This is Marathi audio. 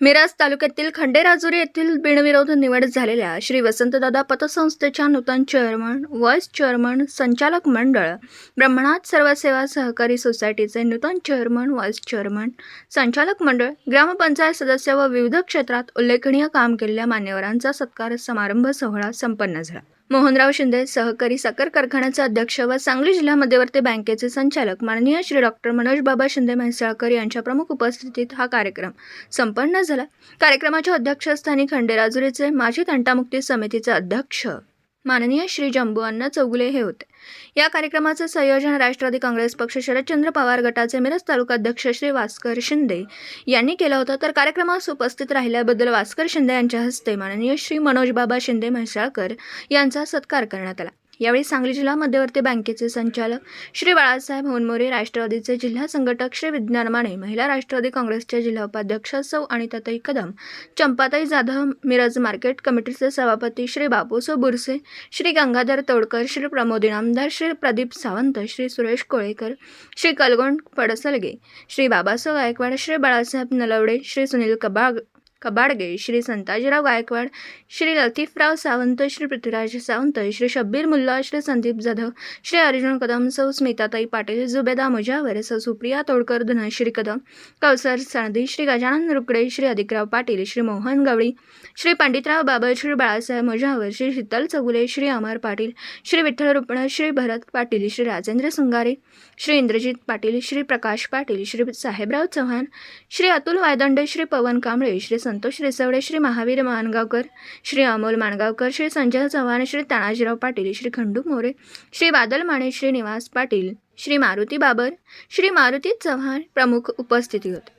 मिराज तालुक्यातील खंडेराजुरी येथील बिनविरोध निवड झालेल्या श्री वसंतदादा पतसंस्थेच्या नूतन चेअरमन व्हाईस चेअरमन संचालक मंडळ ब्रह्मनाथ सर्वसेवा सहकारी सोसायटीचे नूतन चेअरमन व्हाईस चेअरमन संचालक मंडळ ग्रामपंचायत सदस्य व विविध क्षेत्रात उल्लेखनीय काम केलेल्या मान्यवरांचा सत्कार समारंभ सोहळा संपन्न झाला. मोहनराव शिंदे सहकारी साखर कारखान्याचे अध्यक्ष व सांगली जिल्हा मध्यवर्ती बँकेचे संचालक माननीय श्री डॉक्टर मनोज बाबा शिंदे म्हैसाळकर यांच्या प्रमुख उपस्थितीत हा कार्यक्रम संपन्न झाला. कार्यक्रमाच्या अध्यक्षस्थानी खंडेराजुरीचे माजी तंटामुक्ती समितीचे अध्यक्ष माननीय श्री जंबू चौगुले हे होते. या कार्यक्रमाचे संयोजन राष्ट्रवादी काँग्रेस पक्ष शरदचंद्र पवार गटाचे मिरज तालुका अध्यक्ष श्री वास्कर शिंदे यांनी केलं होतं. तर कार्यक्रमास उपस्थित राहिल्याबद्दल वास्कर शिंदे यांच्या हस्ते माननीय श्री मनोज बाबा शिंदे म्हैसाळकर यांचा सत्कार करण्यात आला. यावेळी सांगली जिल्हा मध्यवर्ती बँकेचे संचालक श्री बाळासाहेब होनमोरे राष्ट्रवादीचे जिल्हा संघटक श्री विज्ञान माने महिला राष्ट्रवादी काँग्रेसच्या जिल्हा उपाध्यक्ष सौ अनिताताई कदम चंपाताई जाधव मिरज मार्केट कमिटीचे सभापती श्री बापूसो बुरसे श्री गंगाधर तोडकर श्री प्रमोद इनामदार श्री प्रदीप सावंत श्री सुरेश कोळेकर श्री कलगोंड पडसलगे श्री बाबासाहेब गायकवाड श्री बाळासाहेब नलवडे श्री सुनील कबाग कबाडगे श्री संताजीराव गायकवाड श्री लतीफराव सावंत श्री पृथ्वीराज सावंत श्री शब्बीर मुल्ला श्री संदीप जाधव श्री अर्जुन कदम सौ स्मिताताई पाटील जुबेदा मुजावर सौ सुप्रिया तोडकर धनश्री कदम कौसर सणदी श्री गजानन रुकडे श्री अधिकराव पाटील श्री मोहन गवळी श्री पंडितराव बाबर श्री बाळासाहेब मुजावर श्री शीतल चगुले श्री अमर पाटील श्री विठ्ठल रुपण श्री भरत पाटील श्री राजेंद्र सुंगारे श्री इंद्रजित पाटील श्री प्रकाश पाटील श्री साहेबराव चव्हाण श्री अतुल वायदंडे श्री पवन कांबळे श्री संतोष रिसवडे श्री महावीर मानगावकर श्री अमोल माणगावकर श्री संजय चव्हाण श्री तानाजीराव पाटील श्री खंडू मोरे श्री बादल माने श्री निवास पाटील श्री मारुती बाबर श्री मारुती चव्हाण प्रमुख उपस्थिती होते.